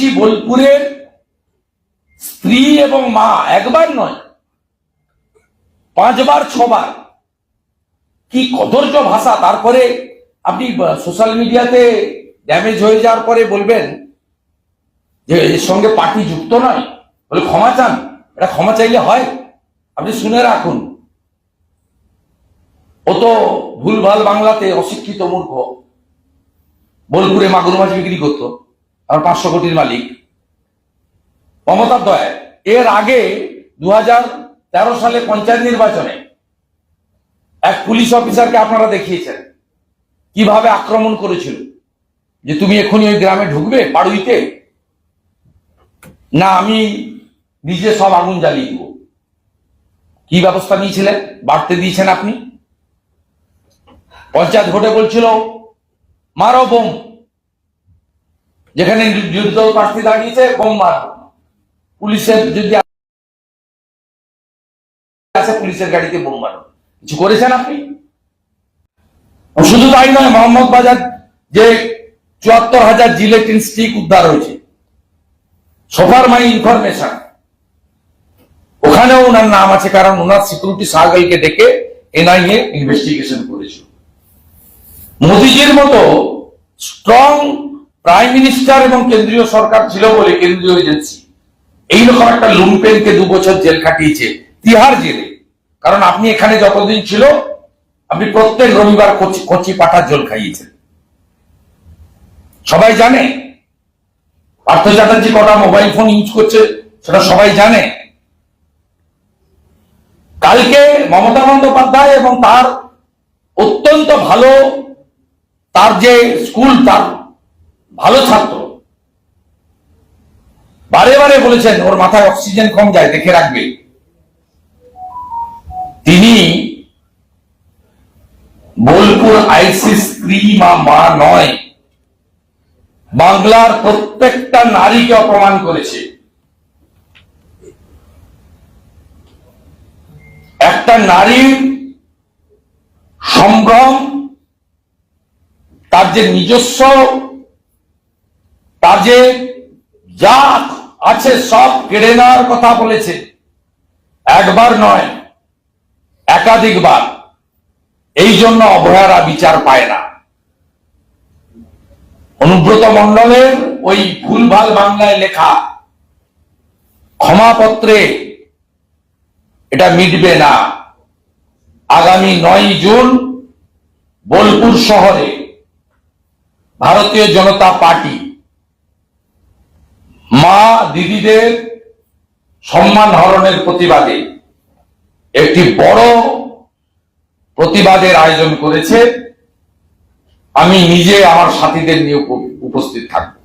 বলছি বোলপুরের স্ত্রী এবং মা একবার নয়, পাঁচবার, ছবার। কি কদর্য ভাষা। তারপরে আপনি সোশ্যাল মিডিয়াতে ড্যামেজ হয়ে যাওয়ার পরে বলবেন যে এর সঙ্গে পার্টি যুক্ত নয়। বলে, ক্ষমা চান। এটা ক্ষমা চাইলে হয়। আপনি শুনে রাখুন। ও তো ভুলভাল বাংলাতে অশিক্ষিত মূর্খ। বোলপুরে মাগুর মাছ বিক্রি করতো। আর পাঁচশো কোটির মালিক। মমতা দয়, এর আগে দু সালে পঞ্চায়েত নির্বাচনে এক পুলিশ অফিসারকে আপনারা দেখিয়েছেন। কীভাবে আক্রমণ করেছিল? যে তুমি এখনই ওই গ্রামে ঢুকবে পাড়ুইতে না, আমি নিজে সব আগুন জ্বালিয়ে দিব। কি ব্যবস্থা নিয়েছিলেন? বাড়তে দিয়েছেন আপনি? পঞ্চায়েত ভোটে বলছিল, মারো বোম। যেখানে দল প্রার্থী দাঁড়িয়েছে বোম মারো পুলিশের যদি আছে, পুলিশের গাড়িতে বোম মারো কিছু করেছেন আপনি? শুধু তাই নয়, মোহাম্মদ বাজার যে চুয়াত্তর হাজার জিলেটিন স্টিক উদ্ধার হয়েছে, সোফার মাই ইনফরমেশন। ওখানেও ওনার নাম আছে, কারণ ওনার সিকিউরিটি সার্কেলকে ডেকে এনআইএ ইনভেস্টিগেশন করেছিল। মোদিজির মতো স্ট্রং প্রাইম মিনিস্টার এবং কেন্দ্রীয় সরকার ছিল বলে কেন্দ্রীয় এজেন্সি এইরকম একটা লুমপেনকে দু বছর জেল খাটিয়েছে তিহার জেলে। কারণ আপনি এখানে যতদিন ছিল, আপনি প্রত্যেক রবিবার কচি পাঠার জল খাইয়েছেন। সবাই জানে? পার্থ চ্যাটার্জি কটা মোবাইল ফোন ইউজ করছে, সেটা সবাই জানে। কালকে মমতা বন্দ্যোপাধ্যায় এবং তার অত্যন্ত ভালো, তার যে স্কুল তার ভালো ছাত্র। বারে বারে বলেছেন, ওর মাথায় অক্সিজেন কম যায়, দেখে রাখবে। তিনি বোলপুর আইসি স্ত্রী মা মা নয়, বাংলার প্রত্যেকটা নারীকে অপমান করেছে। একটা নারীর সম্ভ্রম, তার যে নিজস্ব যে যা আছে সব কেড়ে নেওয়ার কথা বলেছে। একবার নয়, একাধিকবার। এই জন্য অভয়ারা বিচার পায় না। অনুব্রত মন্ডলের ওই ভুলভাল বাংলায় লেখা ক্ষমাপত্রে এটা মিটবে না। আগামী নয় জুন বোলপুর শহরে ভারতীয় জনতা পার্টি মা দিদিদের সম্মান হরণের প্রতিবাদে একটি বড় প্রতিবাদের আয়োজন করেছে। আমি নিজে আমার সাথীদের নিয়ে উপ- উপস্থিত থাকব।